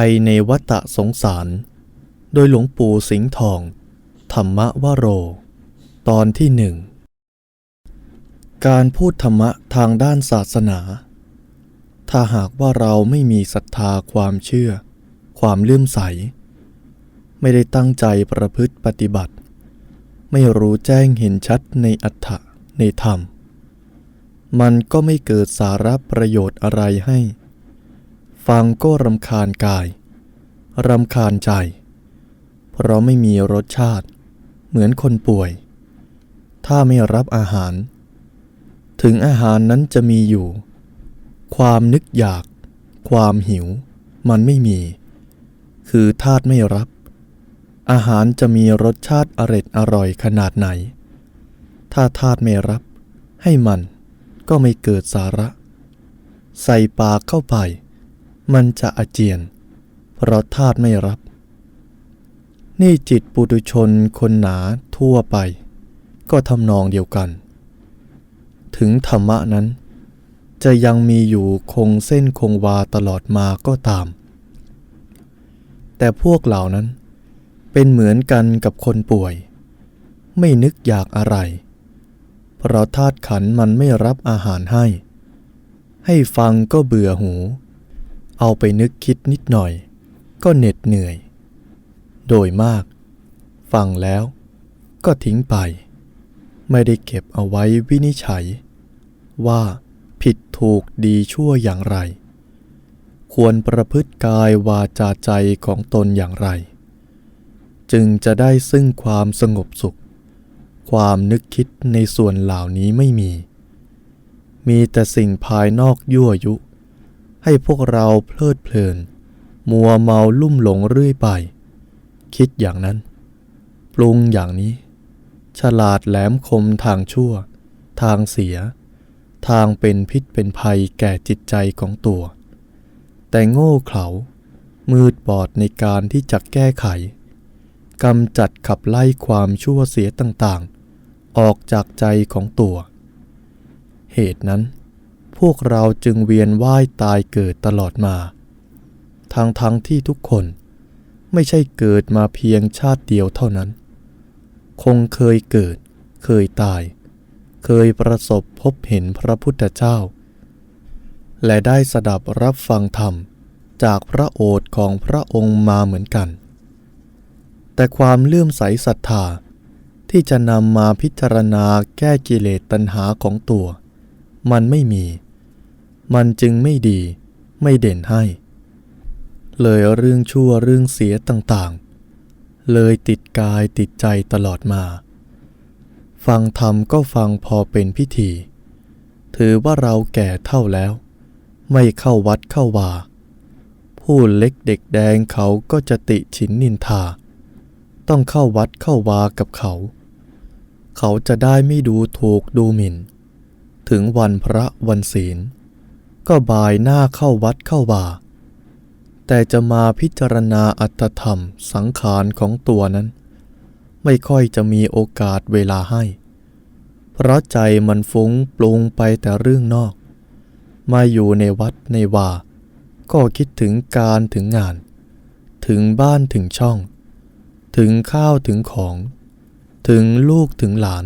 ภัยในวัฏสงสาร โดยหลวงปู่สิงห์ทอง ธรรมวโร ตอนที่หนึ่ง การพูดธรรมะทางด้านศาสนา ถ้าหากว่าเราไม่มีศรัทธาความเชื่อ ความเลื่อมใส ไม่ได้ตั้งใจประพฤติปฏิบัติ ไม่รู้แจ้งเห็นชัดในอัตถะในธรรม มันก็ไม่เกิดสาระประโยชน์อะไรให้ ฟังก็รำคาญกาย รำคาญใจ เพราะไม่มีรสชาติ เหมือนคนป่วย ถ้าไม่รับอาหาร ถึงอาหารนั้นจะมีอยู่ ความนึกอยาก ความหิว มันไม่มี คือธาตุไม่รับ อาหารจะมีรสชาติอร็ดอร่อยขนาดไหน ถ้าธาตุไม่รับ ให้มันก็ไม่เกิดสาระ ใส่ปากเข้าไป มันจะอาเจียน เพราะธาตุไม่รับ นี่จิตปุถุชนคนหนาทั่วไป ก็ทำนองเดียวกัน ถึงธรรมะนั้น จะยังมีอยู่คงเส้นคงวาตลอดมาก็ตาม แต่พวกเหล่านั้นเป็นเหมือนกันกับคนป่วย ไม่นึกอยากอะไร เพราะธาตุขันมันไม่รับอาหารให้ ให้ฟังก็เบื่อหู เอาไปนึกคิดนิดหน่อย ก็เหน็ดเหนื่อย โดยมาก ฟังแล้วก็ทิ้งไป ไม่ได้เก็บเอาไว้วินิจฉัย ว่าผิดถูกดีชั่วอย่างไร ควรประพฤติกายวาจาใจของตนอย่างไร จึงจะได้ซึ่งความสงบสุข ความนึกคิดในส่วนเหล่านี้ไม่มี มีแต่สิ่งภายนอกยั่วยุ ให้พวกเราเพลิดเพลิน มัวเมาลุ่มหลงเรื่อยไป คิดอย่างนั้น ปรุงอย่างนี้ ฉลาดแหลมคมทางชั่ว ทางเสีย ทางเป็นพิษเป็นภัยแก่จิตใจของตัว แต่โง่เขลามืดบอดในการที่จะแก้ไขกำจัดขับไล่ความชั่วเสียต่างๆ ออกจากใจของตัว เหตุนั้น พวกเราจึงเวียนว่ายตายเกิดตลอดมาทั้งๆทที่ทุกคนไม่ใช่เกิดมาเพียงชาติเดียวเท่านั้น คงเคยเกิด เคยตาย เคยประสบพบเห็นพระพุทธเจ้า และได้สดับรับฟังธรรมจากพระโอษฐ์ของพระองค์มาเหมือนกัน แต่ความเลื่อมใสศรัทธาที่จะนำมาพิจารณาแก้กิเลสตัณหาของตัว มันไม่มี มันจึงไม่ดีไม่เด่นให้ เลยเรื่องชั่วเรื่องเสียต่างๆ เลยติดกายติดใจตลอดมา ฟังธรรมก็ฟังพอเป็นพิธี ถือว่าเราแก่เท่าแล้ว ไม่เข้าวัดเข้าวาผู้เล็กเด็กแดงเขาก็จะติฉินนินทา ต้องเข้าวัดเข้าวากับเขา เขาจะได้ไม่ดูถูกดูหมิ่น ถึงวันพระวันศีล ก็บายหน้าเข้าวัดเข้าวาแต่จะมาพิจารณาอัตธรรมสังขารของตัวนั้น ไม่ค่อยจะมีโอกาสเวลาให้ เพราะใจมันฟุ้งปรุงไปแต่เรื่องนอก มาอยู่ในวัดในวาก็คิดถึงการถึงงาน ถึงบ้านถึงช่อง ถึงข้าวถึงของ ถึงลูกถึงหลาน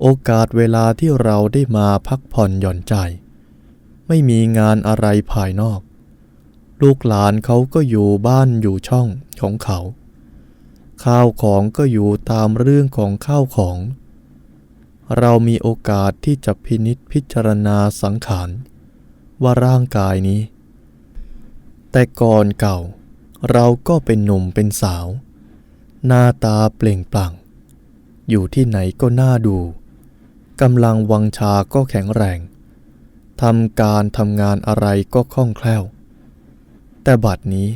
โอกาสเวลาที่เราได้มาพักผ่อนหย่อนใจ ไม่มีงานอะไรภายนอก ลูกหลานเขาก็อยู่บ้านอยู่ช่องของเขา ข้าวของก็อยู่ตามเรื่องของข้าวของ เรามีโอกาสที่จะพินิษพิจารณาสังขาร ว่าร่างกายนี้ แต่ก่อนเก่า เราก็เป็นหนุ่มเป็นสาว หน้าตาเปล่งปลั่ง อยู่ที่ไหนก็น่าดูกำลังวังชาก็แข็งแรง ทำการทำงานอะไรก็คล่องแคล่ว แต่บัดนี้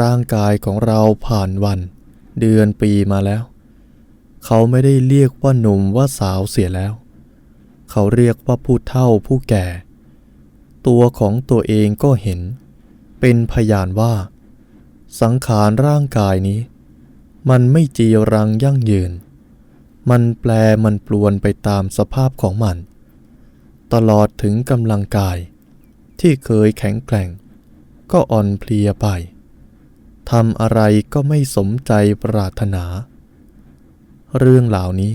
ร่างกายของเราผ่านวัน เดือนปีมาแล้ว เขาไม่ได้เรียกว่าหนุ่มว่าสาวเสียแล้ว เขาเรียกว่าผู้เฒ่าผู้แก่ ตัวของตัวเองก็เห็น เป็นพยานว่า สังขารร่างกายนี้ มันไม่จีรังยั่งยืน มันแปลมันปลวนไปตามสภาพของมัน ตลอดถึงกำลังกาย ที่เคยแข็งแกร่ง ก็อ่อนเพลียไปทำอะไรก็ไม่สมใจปรารถนา เรื่องเหล่านี้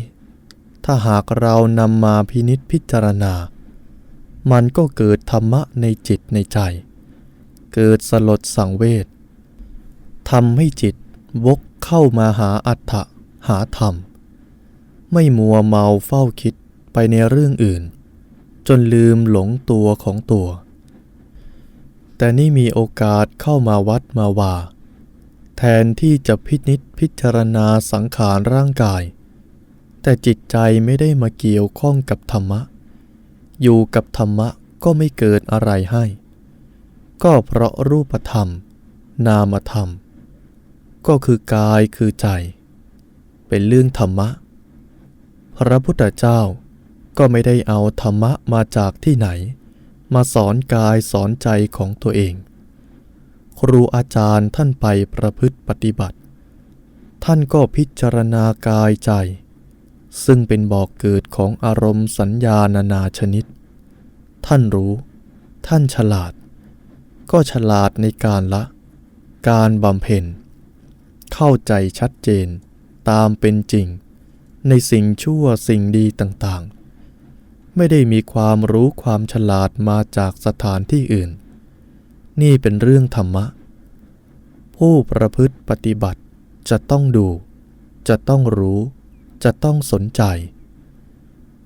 ถ้าหากเรานำมาพินิษพิจารณา มันก็เกิดธรรมะในจิตในใจ เกิดสลดสังเวชทำให้จิตวกเข้ามาหาอัตถะหาธรรม ไม่มัวเมาเฝ้าคิดไปในเรื่องอื่น จนลืมหลงตัวของตัว แต่นี่มีโอกาสเข้ามาวัดมาว่า แทนที่จะพินิษพิจารณาสังขารร่างกาย แต่จิตใจไม่ได้มาเกี่ยวข้องกับธรรมะ อยู่กับธรรมะก็ไม่เกิดอะไรให้ ก็เพราะรูปธรรม นามธรรม ก็คือกายคือใจ เป็นเรื่องธรรมะ พระพุทธเจ้า ก็ไม่ได้เอาธรรมะมาจากที่ไหน มาสอนกายสอนใจของตัวเอง ครูอาจารย์ท่านไปประพฤติปฏิบัติ ท่านก็พิจารณากายใจ ซึ่งเป็นบอกเกิดของอารมณ์สัญญานานาชนิด ท่านรู้ ท่านฉลาด ก็ฉลาดในการละ การบำเพ็ญ เข้าใจชัดเจนตามเป็นจริง ในสิ่งชั่วสิ่งดีต่างๆ ไม่ได้มีความรู้ความฉลาดมาจากสถานที่อื่น นี่เป็นเรื่องธรรมะ ผู้ประพฤติปฏิบัติจะต้องดู จะต้องรู้ จะต้องสนใจ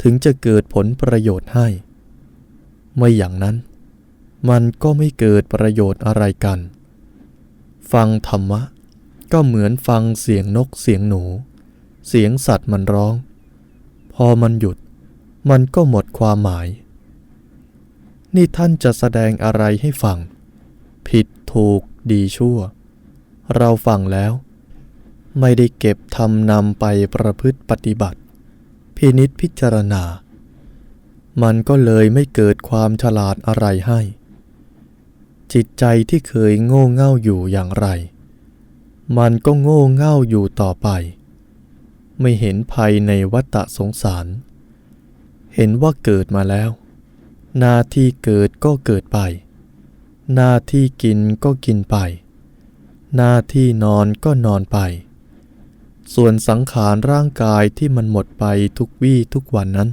ถึงจะเกิดผลประโยชน์ให้ ไม่อย่างนั้น มันก็ไม่เกิดประโยชน์อะไรกัน ฟังธรรมะ ก็เหมือนฟังเสียงนกเสียงหนู เสียงสัตว์มันร้อง พอมันหยุด มันก็หมดความหมาย นี่ท่านจะแสดงอะไรให้ฟัง ผิดถูกดีชั่ว เราฟังแล้ว ไม่ได้เก็บทำนำไปประพฤติปฏิบัติ พินิษพิจารณา มันก็เลยไม่เกิดความฉลาดอะไรให้ จิตใจที่เคยโง่เง่าอยู่อย่างไร มันก็โง่เง่าอยู่ต่อไป ไม่เห็นภัยในวัฏสงสาร เห็นว่าเกิดมาแล้ว หน้าที่เกิดก็เกิดไป หน้าที่กินก็กินไป หน้าที่นอนก็นอนไป ส่วนสังขารร่างกายที่มันหมดไปทุกวี่ทุกวันนั้น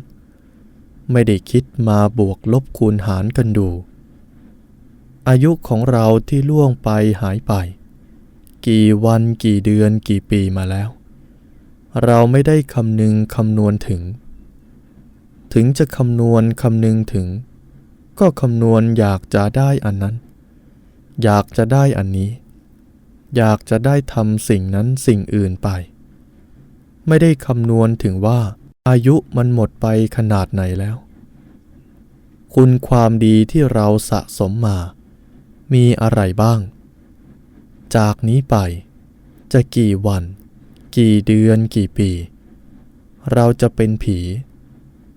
ไม่ได้คิดมาบวกลบคูณหารกันดู อายุของเราที่ล่วงไปหายไป กี่วันกี่เดือนกี่ปีมาแล้ว เราไม่ได้คำนึงคำนวณถึง ถึงจะคำนวณคำนึงถึง ก็คำนวณอยากจะได้อันนั้น อยากจะได้อันนี้ อยากจะได้ทำสิ่งนั้นสิ่งอื่นไป ไม่ได้คำนวณถึงว่า อายุมันหมดไปขนาดไหนแล้ว คุณความดีที่เราสะสมมา มีอะไรบ้าง จากนี้ไป จะกี่วัน กี่เดือนกี่ปี เราจะเป็นผี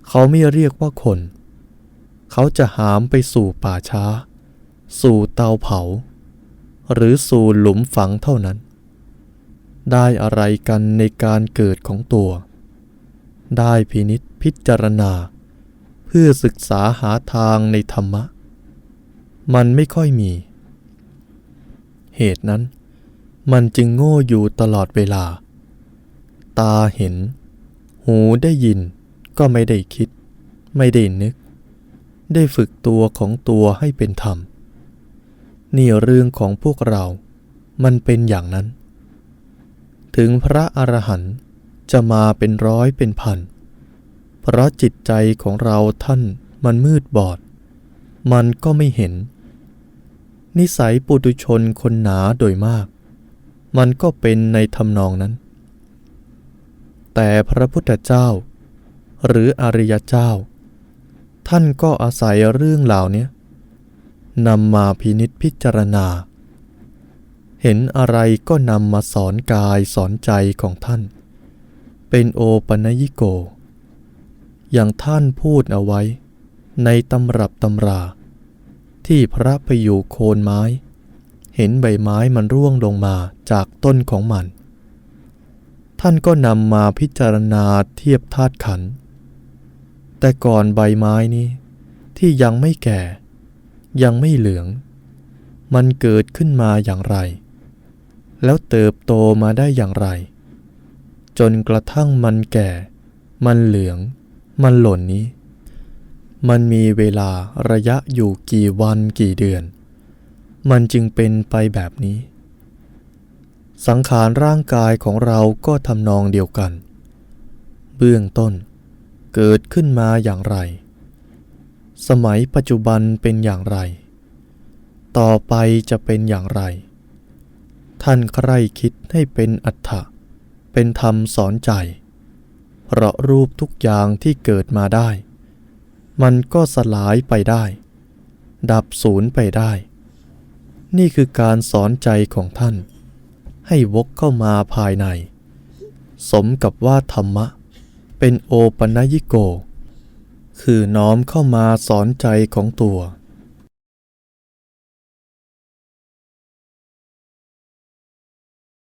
เขาไม่เรียกว่าคน เขาจะหามไปสู่ป่าช้า สู่เตาเผา หรือสู่หลุมฝังเท่านั้น ได้อะไรกันในการเกิดของตัว ได้พินิษพิจารณา เพื่อศึกษาหาทางในธรรมะ มันไม่ค่อยมี เหตุนั้น มันจึงโง่อยู่ตลอดเวลา ตาเห็น หูได้ยิน ก็ไม่ได้คิด ไม่ได้นึก ได้ฝึกตัวของตัวให้เป็นธรรม นี่เรื่องของพวกเรา มันเป็นอย่างนั้น ถึงพระอรหันต์จะมาเป็นร้อยเป็นพัน เพราะจิตใจของเราท่านมันมืดบอด มันก็ไม่เห็น นิสัยปุถุชนคนหนาโดยมาก มันก็เป็นในทำนองนั้น แต่พระพุทธเจ้า หรืออริยเจ้า ท่านก็อาศัยเรื่องเหล่านี้นำมาพินิษพิจารณา เห็นอะไรก็นำมาสอนกายสอนใจของท่าน เป็นโอปัญญิโก อย่างท่านพูดเอาไว้ ในตำรับตำรา ที่พระไปอยู่โคนไม้ เห็นใบไม้มันร่วงลงมาจากต้นของมัน ท่านก็นำมาพิจารณาเทียบธาตุขันธ์ แต่ก่อนใบไม้นี้ ที่ยังไม่แก่ ยังไม่เหลือง มันเกิดขึ้นมาอย่างไร แล้วเติบโตมาได้อย่างไร จนกระทั่งมันแก่ มันเหลือง มันหล่นนี้ มันมีเวลาระยะอยู่กี่วันกี่เดือน มันจึงเป็นไปแบบนี้ สังขารร่างกายของเราก็ทำนองเดียวกัน เบื้องต้น เกิดขึ้นมาอย่างไร สมัยปัจจุบันเป็นอย่างไร ต่อไปจะเป็นอย่างไร ท่านใคร่คิดให้เป็นอัตถะเป็นธรรมสอนใจ เพราะรูปทุกอย่างที่เกิดมาได้ มันก็สลายไปได้ ดับสูญไปได้ นี่คือการสอนใจของท่าน ให้วกเข้ามาภายใน สมกับว่าธรรมะ เป็นโอปัญญิโก คือน้อมเข้ามาสอนใจของตัว